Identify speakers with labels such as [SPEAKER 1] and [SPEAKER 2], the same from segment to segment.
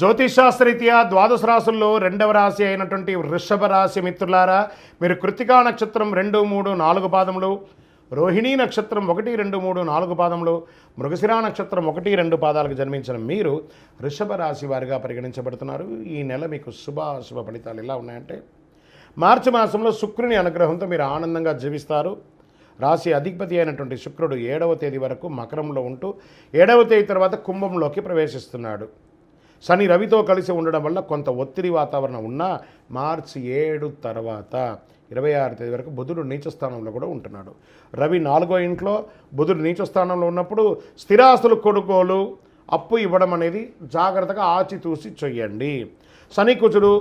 [SPEAKER 1] జ్యోతిషాస్త్రరీత్యా ద్వాదశ రాశుల్లో రెండవ రాశి అయినటువంటి వృషభ రాశి మిత్రులారా మీరు కృతికా నక్షత్రం రెండు మూడు నాలుగు పాదములు రోహిణీ నక్షత్రం ఒకటి రెండు మూడు నాలుగు పాదములు మృగశిరా నక్షత్రం ఒకటి రెండు పాదాలకు జన్మించిన మీరు వృషభ రాశి వారిగా పరిగణించబడుతున్నారు. ఈ నెల మీకు శుభ అశుభ ఫలితాలు ఎలా ఉన్నాయంటే మార్చి మాసంలో శుక్రుని అనుగ్రహంతో మీరు ఆనందంగా జీవిస్తారు. రాశి అధిపతి అయినటువంటి శుక్రుడు ఏడవ తేదీ వరకు మకరంలో ఉంటూ ఏడవ తేదీ తర్వాత కుంభంలోకి ప్రవేశిస్తున్నాడు. శని రవితో కలిసి ఉండడం వల్ల కొంత ఒత్తిడి వాతావరణం ఉన్నా మార్చి ఏడు తర్వాత ఇరవై ఆరు తేదీ వరకు బుధుడు నీచ స్థానంలో కూడా ఉంటున్నాడు. రవి నాలుగో ఇంట్లో బుధుడు నీచ స్థానంలో ఉన్నప్పుడు స్థిరాస్తులు కొనుగోలు అప్పు ఇవ్వడం అనేది జాగ్రత్తగా ఆచితూసి చెయ్యండి. శని కుజుడు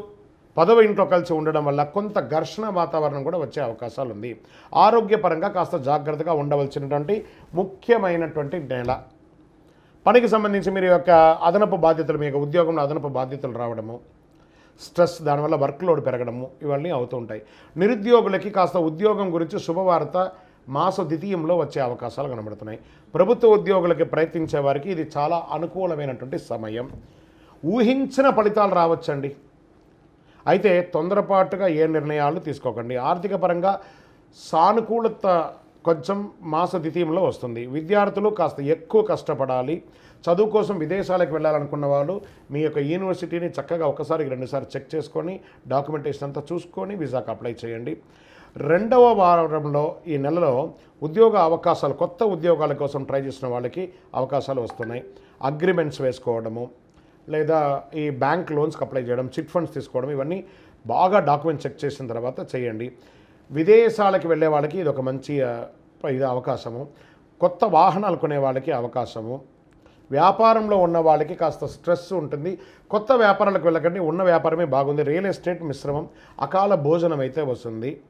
[SPEAKER 1] పదవ ఇంట్లో కలిసి ఉండడం వల్ల కొంత ఘర్షణ వాతావరణం కూడా వచ్చే అవకాశాలు ఉంది ఆరోగ్యపరంగా కాస్త జాగ్రత్తగా ఉండవలసినటువంటి ముఖ్యమైనటువంటి నెల పనికి సంబంధించి మీరు యొక్క అదనపు బాధ్యతలు మీ యొక్క ఉద్యోగంలో అదనపు బాధ్యతలు రావడము స్ట్రెస్ దానివల్ల వర్క్ లోడ్ పెరగడము ఇవన్నీ అవుతూ ఉంటాయి. నిరుద్యోగులకి కాస్త ఉద్యోగం గురించి శుభవార్త మాస ద్వితీయంలో వచ్చే అవకాశాలు కనబడుతున్నాయి. ప్రభుత్వ ఉద్యోగులకి ప్రయత్నించే వారికి ఇది చాలా అనుకూలమైనటువంటి సమయం. ఊహించిన ఫలితాలు రావచ్చండి. అయితే తొందరపాటుగా ఏ నిర్ణయాలు తీసుకోకండి. ఆర్థిక పరంగా సానుకూలత కొంచెం మాస ద్వితీయంలో వస్తుంది. విద్యార్థులు కాస్త ఎక్కువ కష్టపడాలి. చదువు కోసం విదేశాలకు వెళ్ళాలనుకున్న వాళ్ళు మీ యొక్క యూనివర్సిటీని చక్కగా ఒకసారి రెండుసార్లు చెక్ చేసుకొని డాక్యుమెంటేషన్ అంతా చూసుకొని వీసాకు అప్లై చేయండి. రెండవ వారంలో ఈ నెలలో ఉద్యోగ అవకాశాలు కొత్త ఉద్యోగాల కోసం ట్రై చేసిన వాళ్ళకి అవకాశాలు వస్తున్నాయి. అగ్రిమెంట్స్ వేసుకోవడము లేదా ఈ బ్యాంక్ లోన్స్కి అప్లై చేయడం చిట్ ఫండ్స్ తీసుకోవడం ఇవన్నీ బాగా డాక్యుమెంట్ చెక్ చేసిన తర్వాత చేయండి. విదేశాలకు వెళ్ళే వాళ్ళకి ఇది ఒక మంచి ఇది అవకాశము. కొత్త వాహనాలు కొనే వాళ్ళకి అవకాశము. వ్యాపారంలో ఉన్న వాళ్ళకి కాస్త స్ట్రెస్ ఉంటుంది. కొత్త వ్యాపారాలకు వెళ్ళకండి. ఉన్న వ్యాపారమే బాగుంది. రియల్ ఎస్టేట్ మిశ్రమం అకాల భోజనం అయితే వస్తుంది.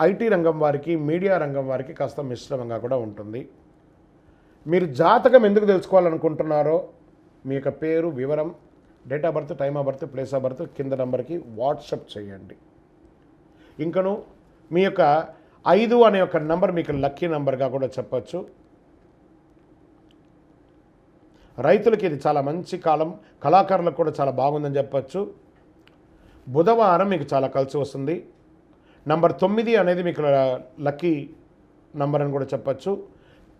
[SPEAKER 1] ఐటీ రంగం వారికి మీడియా రంగం వారికి కాస్త మిశ్రమంగా కూడా ఉంటుంది. మీరు జాతకం ఎందుకు తెలుసుకోవాలనుకుంటున్నారో మీ యొక్క పేరు వివరం date of birth time of birth place of birth కింద నెంబర్కి వాట్సప్ చేయండి. ఇంకను మీ యొక్క ఐదు అనే ఒక నంబర్ మీకు లక్కీ నంబర్గా కూడా చెప్పచ్చు. రైతులకి ఇది చాలా మంచి కాలం కళాకారులకు కూడా చాలా బాగుందని చెప్పచ్చు. బుధవారం మీకు చాలా కలిసి వస్తుంది. నంబర్ తొమ్మిది అనేది మీకు లక్కీ నంబర్ అని కూడా చెప్పచ్చు.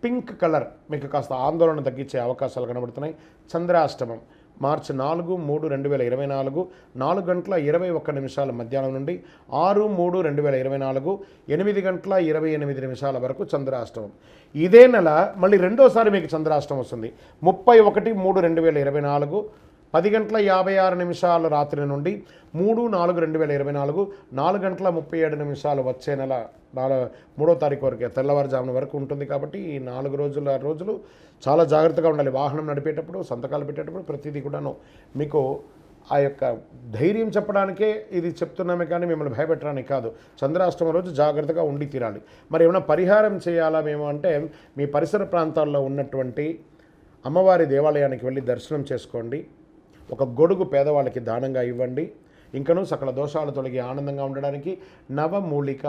[SPEAKER 1] పింక్ కలర్ మీకు కాస్త ఆందోళన తగ్గించే అవకాశాలు కనబడుతున్నాయి. చంద్రాష్టమం. మార్చి నాలుగు మూడు రెండు వేల ఇరవై నాలుగు నాలుగు గంటల ఇరవై ఒక్క నిమిషాల మధ్యాహ్నం నుండి ఆరు మూడు రెండు వేల ఇరవై నాలుగు ఎనిమిది గంటల ఇరవై ఎనిమిది నిమిషాల వరకు చంద్రాష్టమం. ఇదే నెల మళ్ళీ రెండోసారి మీకు చంద్రాష్టమం వస్తుంది. ముప్పై ఒకటి మూడు రెండు వేల ఇరవై నాలుగు పది గంటల యాభై ఆరు నిమిషాలు రాత్రి నుండి మూడు నాలుగు రెండు వేల ఇరవై నాలుగు నాలుగు గంటల ముప్పై ఏడు నిమిషాలు వచ్చే నెల నాలుగు మూడో తారీఖు వరకు తెల్లవారుజామున వరకు ఉంటుంది కాబట్టి ఈ నాలుగు రోజుల రోజులు చాలా జాగ్రత్తగా ఉండాలి. వాహనం నడిపేటప్పుడు సంతకాలు పెట్టేటప్పుడు ప్రతిదీ కూడాను మీకు ఆ యొక్క ధైర్యం చెప్పడానికే ఇది చెప్తున్నామే కానీ మిమ్మల్ని భయపెట్టడానికి కాదు. చంద్రాష్టమ రోజు జాగ్రత్తగా ఉండి తీరాలి. మరి ఏమైనా పరిహారం చేయాలా మేము అంటే మీ పరిసర ప్రాంతాల్లో ఉన్నటువంటి అమ్మవారి దేవాలయానికి వెళ్ళి దర్శనం చేసుకోండి. ఒక గొడుగు పేదవాళ్ళకి దానంగా ఇవ్వండి. ఇంకనూ సకల దోషాలు తొలగి ఆనందంగా ఉండడానికి నవమూలిక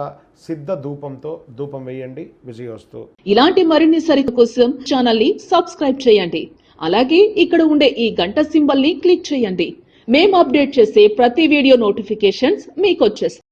[SPEAKER 1] సిద్ధ ధూపంతో ధూపం వేయండి. విజయోస్తు.
[SPEAKER 2] ఇలాంటి మరిన్ని సరిత కోసం ఛానల్ని సబ్స్క్రైబ్ చేయండి. అలాగే ఇక్కడ ఉండే ఈ గంట సింబల్ని క్లిక్ చేయండి. మేము అప్డేట్ చేసే ప్రతి వీడియో నోటిఫికేషన్స్ మీకు వచ్చేస్తాయి.